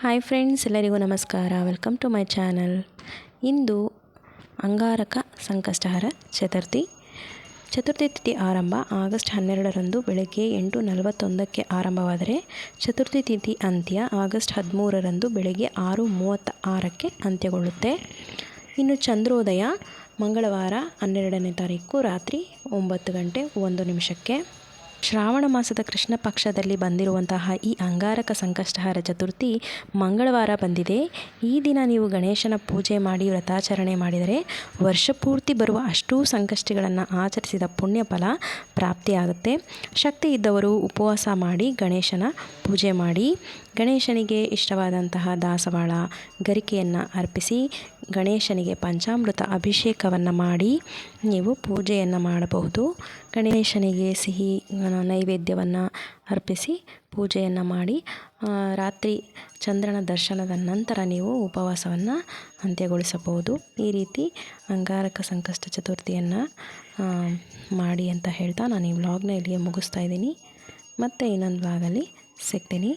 Hi friends ಎಲ್ಲರಿಗೂ ನಮಸ್ಕಾರ. Welcome to my channel ಇಂದು ಅಂಗಾರಕ ಸಂಕಷ್ಟಹರ ಚತುರ್ಥಿ. ಚತುರ್ಥಿ ತಿಥಿ ಆರಂಭ ಆಗಸ್ಟ್ ಹನ್ನೆರಡರಂದು ಬೆಳಗ್ಗೆ ಎಂಟು ನಲವತ್ತೊಂದಕ್ಕೆ ಆರಂಭವಾದರೆ ಚತುರ್ಥಿ ತಿಥಿ ಅಂತ್ಯ ಆಗಸ್ಟ್ ಹದಿಮೂರರಂದು ಬೆಳಗ್ಗೆ ಆರು ಮೂವತ್ತ ಆರಕ್ಕೆ ಅಂತ್ಯಗೊಳ್ಳುತ್ತೆ. ಇನ್ನು ಚಂದ್ರೋದಯ ಮಂಗಳವಾರ ಹನ್ನೆರಡನೇ ತಾರೀಕು ರಾತ್ರಿ ಒಂಬತ್ತು ಗಂಟೆ ಒಂದು ನಿಮಿಷಕ್ಕೆ. ಶ್ರಾವಣ ಮಾಸದ ಕೃಷ್ಣ ಪಕ್ಷದಲ್ಲಿ ಬಂದಿರುವಂತಹ ಈ ಅಂಗಾರಕ ಸಂಕಷ್ಟಹಾರ ಚತುರ್ಥಿ ಮಂಗಳವಾರ ಬಂದಿದೆ. ಈ ದಿನ ನೀವು ಗಣೇಶನ ಪೂಜೆ ಮಾಡಿ, ವ್ರತಾಚರಣೆ ಮಾಡಿದರೆ ವರ್ಷಪೂರ್ತಿ ಬರುವ ಅಷ್ಟೂ ಸಂಕಷ್ಟಗಳನ್ನು ಆಚರಿಸಿದ ಪುಣ್ಯ ಫಲ ಪ್ರಾಪ್ತಿಯಾಗುತ್ತೆ. ಶಕ್ತಿ ಇದ್ದವರು ಉಪವಾಸ ಮಾಡಿ ಗಣೇಶನ ಪೂಜೆ ಮಾಡಿ, ಗಣೇಶನಿಗೆ ಇಷ್ಟವಾದಂತಹ ದಾಸವಾಳ, ಗರಿಕೆಯನ್ನು ಅರ್ಪಿಸಿ ಗಣೇಶನಿಗೆ ಪಂಚಾಮೃತ ಅಭಿಷೇಕವನ್ನು ಮಾಡಿ ನೀವು ಪೂಜೆಯನ್ನು ಮಾಡಬಹುದು. ಗಣೇಶನಿಗೆ ಸಿಹಿ ನೈವೇದ್ಯವನ್ನು ಅರ್ಪಿಸಿ ಪೂಜೆಯನ್ನು ಮಾಡಿ ರಾತ್ರಿ ಚಂದ್ರನ ದರ್ಶನದ ನಂತರ ನೀವು ಉಪವಾಸವನ್ನು ಅಂತ್ಯಗೊಳಿಸಬಹುದು. ಈ ರೀತಿ ಅಂಗಾರಕ ಸಂಕಷ್ಟ ಚತುರ್ಥಿಯನ್ನು ಮಾಡಿ ಅಂತ ಹೇಳ್ತಾ ನಾನು ಈ ವ್ಲಾಗ್ನ ಇಲ್ಲಿಗೆ ಮುಗಿಸ್ತಾ ಇದ್ದೀನಿ. ಮತ್ತೆ ಇನ್ನೊಂದು ವ್ಲಾಗಲ್ಲಿ ಸಿಗ್ತೀನಿ.